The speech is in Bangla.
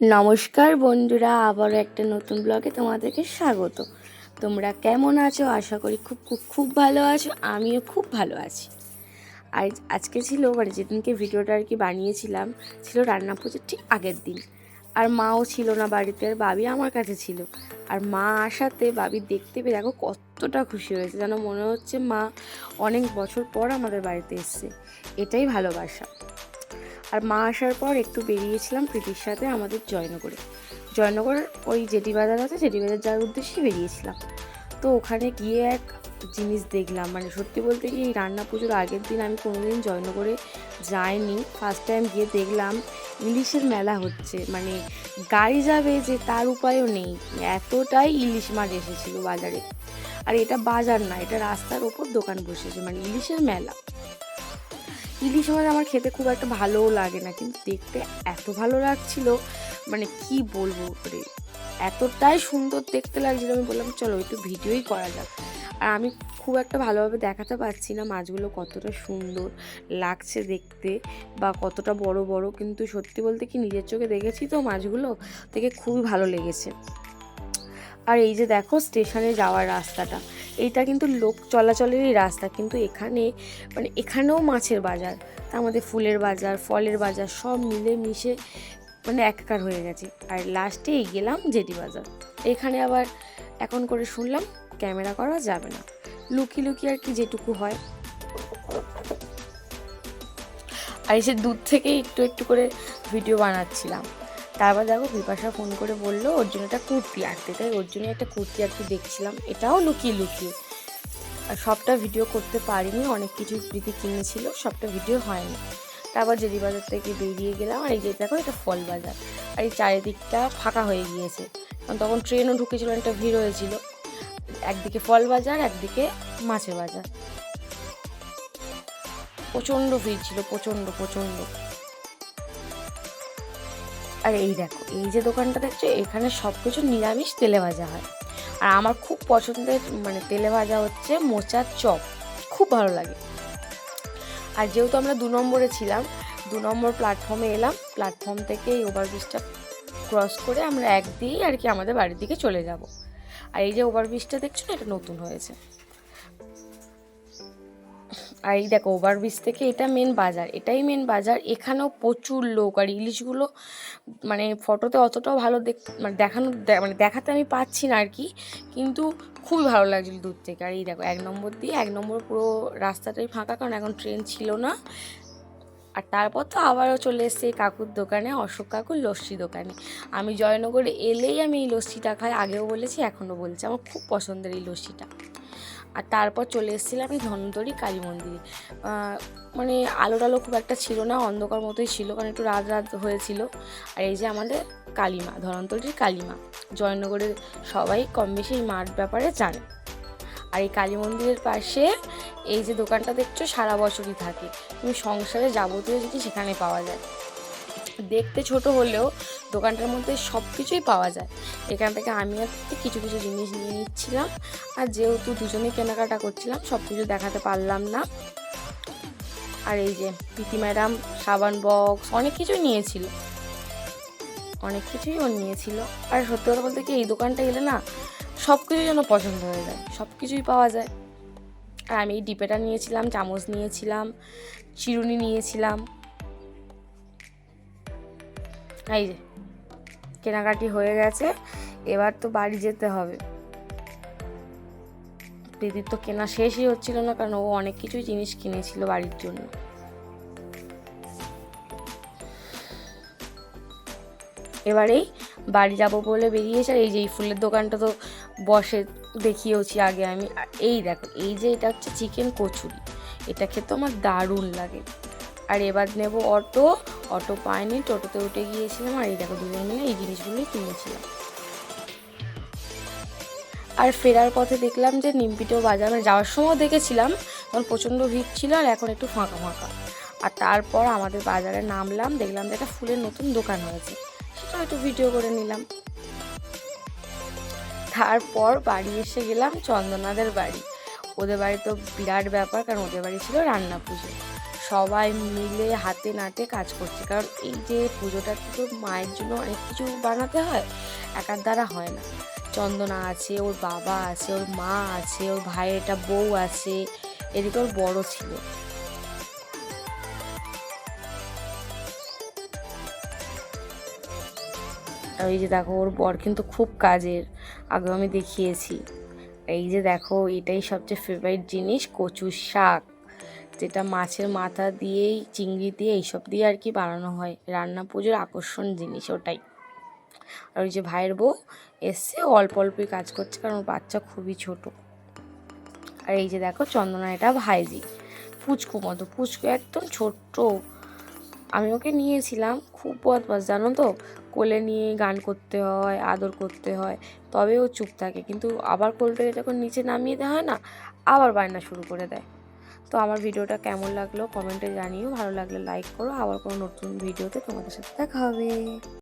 নমস্কার বন্ধুরা আবার একটা নতুন ব্লগে তোমাদেরকে স্বাগত। তোমরা কেমন আছো? আশা করি খুব খুব খুব ভালো আছো। আমিও খুব ভালো আছি। আর আজকে ছিল মানে যেদিনকে ভিডিওটা আর কি বানিয়েছিলাম, ছিল রান্না পুজোর ঠিক আগের দিন। আর মাও ছিল না বাড়িতে, আর বাবি আমার কাছে ছিল। আর মা আসাতে বাবি দেখতে পেয়ে দেখো কতটা খুশি হয়েছে। যেন মনে হচ্ছে মা অনেক বছর পর আমাদের বাড়িতে এসছে। এটাই ভালোবাসা। আর মা আসার পর একটু বেরিয়েছিলাম প্রীতির সাথে আমাদের জয়নগরে। জয়নগর ওই জেটি বাজার আছে জেটি বাজার যাওয়ার উদ্দেশ্যে বেরিয়েছিলাম। তো ওখানে গিয়ে এক জিনিস দেখলাম মানে সত্যি বলতে কি এই রান্না পুজোর আগের দিন আমি কোনোদিন জয়নগরে যাইনি। ফার্স্ট টাইম গিয়ে দেখলাম ইলিশের মেলা হচ্ছে মানে গাড়ি যাবে যে তার উপায়ও নেই। এতটাই ইলিশ মাছ এসেছিল বাজারে। আর এটা বাজার না, এটা রাস্তার ওপর দোকান বসেছে মানে ইলিশের মেলা। ইলিশ মাছ আমার খেতে খুব একটা ভালোও লাগে না, কিন্তু দেখতে এত ভালো লাগছিল মানে কি বলব করে এতটাই সুন্দর দেখতে লাগছিল, আমি বললাম চলো একটু ভিডিওই করা যাক। আর আমি খুব একটা ভালোভাবে দেখাতে পারছি না মাছগুলো কতটা সুন্দর লাগছে দেখতে বা কতটা বড় বড়, কিন্তু সত্যি বলতে কি নিজের চোখে দেখেছি তো মাছগুলো, দেখে খুবই ভালো লেগেছে। আর এই যে দেখো স্টেশনে যাওয়ার রাস্তাটা এইটা কিন্তু লোক চলাচলেরই রাস্তা, কিন্তু এখানে মানে এখানেও মাছের বাজার। তার মধ্যে ফুলের বাজার, ফলের বাজার সব মিলে মিশে মানে একাকার হয়ে গেছে। আর লাস্টেই গেলাম জেটি বাজার। এখানে আবার এখন করে শুনলাম, ক্যামেরা করা যাবে না। লুকি লুকি আর কি যেটুকু হয়। আর এসে দূর থেকে একটু একটু করে ভিডিও বানাচ্ছিলাম। তারপর দেখো বিপাশা ফোন করে বলল, ওর জন্য একটা কুর্তি আঁকতে। তাই ওর জন্য একটা কুর্তি আঁকতে দেখছিলাম। এটাও লুকিয়ে লুকিয়ে। আর সবটা ভিডিও করতে পারিনি, অনেক কিছু প্রীতি কিনেছিল, সবটা ভিডিও হয়নি। তারপর জেদি বাজার থেকে বেরিয়ে গেলাম, আর এই যে দেখো এটা ফল বাজার। আর এই চারিদিকটা ফাঁকা হয়ে গিয়েছে। কারণ তখন ট্রেনও ঢুকেছিল একটা ভিড় হয়েছিল। একদিকে ফল বাজার, একদিকে মাছের বাজার। প্রচণ্ড ভিড় ছিল, প্রচণ্ড প্রচণ্ড। আর এই দেখো, এই যে দোকানটা দেখছ, এখানে সব কিছু নিরামিষ তেলে ভাজা হয়। আর আমার খুব পছন্দের মানে তেলে ভাজা হচ্ছে মোচার চপ, খুব ভালো লাগে। আর যেহেতু আমরা দু নম্বরে ছিলাম, দু নম্বর প্ল্যাটফর্মে এলাম প্ল্যাটফর্ম থেকে এই ওভারব্রিজটা ক্রস করে আমরা এক দিয়েই আর কি আমাদের বাড়ির দিকে চলে যাব। আর এই যে ওভারব্রিজটা দেখছ না, এটা নতুন হয়েছে। আর এই দেখো ওভারব্রিজ থেকে এটা মেন বাজার, এটাই মেন বাজার। এখানেও প্রচুর লোক, আর ইলিশগুলো মানে ফটোতে অতটাও ভালো দেখ মানে দেখানো মানে দেখাতে আমি পাচ্ছি না আর কি। কিন্তু খুবই ভালো লাগছিল দূর থেকে। আর এই দেখো, এক নম্বর দিয়ে এক নম্বর পুরো রাস্তাটাই ফাঁকা, কারণ এখন ট্রেন ছিল না। আর তারপর তো আবারও চলে এসছে কাকুর দোকানে, অশোক কাকুর লস্যি দোকানে। আমি জয়নগরে এলেই আমি এই লস্যিটা খাই, আগেও বলেছি, এখনও বলছি। আমার খুব পছন্দের এই লস্যিটা। আর তারপর চলে এসেছিলাম এই ধন্বন্তরী কালী মন্দিরে। মানে আলো টালো খুব একটা ছিল না, অন্ধকার মতোই ছিল, কারণ একটু রাত রাত হয়েছিল। আর এই যে আমাদের কালীমা ধরন্তরীর কালীমা, জয়নগরের সবাই কম বেশি এই মাঠ ব্যাপারে জানে। আর এই কালী মন্দিরের পাশে এই যে দোকানটা দেখছ, সারা বছরই থাকে। তুমি সংসারে যাবতীয় জিনিস সেখানে পাওয়া যায়। দেখতে ছোট হলেও দোকানটার মধ্যে সব কিছুই পাওয়া যায়। এখান থেকে আমি একটু কিছু কিছু জিনিস নিয়ে নিচ্ছিলাম। আর যেহেতু দুজনেই কেনাকাটা করছিলাম সব কিছু দেখাতে পারলাম না। আর এই যে প্রীতি ম্যাডাম, সাবান বক্স, অনেক কিছুই নিয়েছিল। অনেক কিছুই ও নিয়েছিল। আর সত্যি কথা বলতে কি, এই দোকানটা এলে না সব কিছু যেন পছন্দ হয়ে যায় সব কিছুই পাওয়া যায়। আর আমি এই ডিপেটা নিয়েছিলাম, চামচ নিয়েছিলাম, চিরুনি নিয়েছিলাম। এই যে, কেনাকাটি হয়ে গেছে, এবার তো বাড়ি যেতে হবে। প্রীতির তো কেনা শেষই হচ্ছিল না, কারণ ও অনেক কিছুই জিনিস কিনেছিল বাড়ির জন্য। এবারেই বাড়ি যাব বলে বেরিয়েছে আর এই যে এই ফুলের দোকানটা তো বসে দেখিয়েওছি আগে আমি। এই দেখো, এই যে এটা হচ্ছে চিকেন কচুরি। এটা খেতে আমার দারুণ লাগে। আর এবার নেব অটো। অটো পাইনি, টোটোতে উঠে গিয়েছিলাম আর এই দেখো দুজন মিলে এই জিনিসগুলোই কিনেছিলাম। আর ফেরার পথে দেখলাম যে নিমপিটেও বাজার মানে যাওয়ার সময় দেখেছিলাম, তখন প্রচণ্ড ভিড় ছিল আর এখন একটু ফাঁকা ফাঁকা। আর তারপর আমাদের বাজারে নামলাম, দেখলাম যে একটা ফুলের নতুন দোকান হয়েছে সেটা একটু ভিডিও করে নিলাম। তারপর বাড়ি এসে গেলাম চন্দনাদের বাড়ি। ওদের বাড়ি তো বিরাট ব্যাপার, কারণ ওদের বাড়ি ছিল রান্না পুজো। সবাই মিলে হাতে নাতে কাজ করছে। কারণ এই যে পুজোটা তো মায়ের জন্য অনেক কিছু বানাতে হয়, একার দ্বারা হয় না। চন্দনা আছে, ওর বাবা আছে, ওর মা আছে, ওর ভাইয়ের একটা বউ আছে, এদিকে ওর বড় ছিল। এই যে দেখো, ওর বর কিন্তু খুব কাজের আগে আমি দেখিয়েছি। এই যে দেখো, এটাই সবচেয়ে ফেভারিট জিনিস কচু শাক। যেটা মাছের মাথা দিয়েই, চিংড়ি দিয়ে এইসব দিয়ে আর কি বানানো হয়। রান্না পুজোর আকর্ষণ জিনিস ওটাই। আর ওই যে ভাইয়ের বউ এসছে অল্প অল্পই কাজ করছে কারণ বাচ্চা খুবই ছোট। আর এই যে দেখো চন্দনা, এটা ভাইজি। পুচকু মতো, পুচকু একদম ছোট্ট। আমি ওকে নিয়েছিলাম, খুব বদমাস, জানো তো? কোলে নিয়ে গান করতে হয়, আদর করতে হয়, তবে ও চুপ থাকে। কিন্তু আবার কোল থেকে যখন নিচে নামিয়ে দেওয়া হয় না, আবার বায়না শুরু করে দেয়। তো আমার ভিডিওটা কেমন লাগল? কমেন্টে জানিও। ভালো লাগলে লাইক করো। আবার কোনো নতুন ভিডিওতে তোমাদের সাথে দেখা হবে।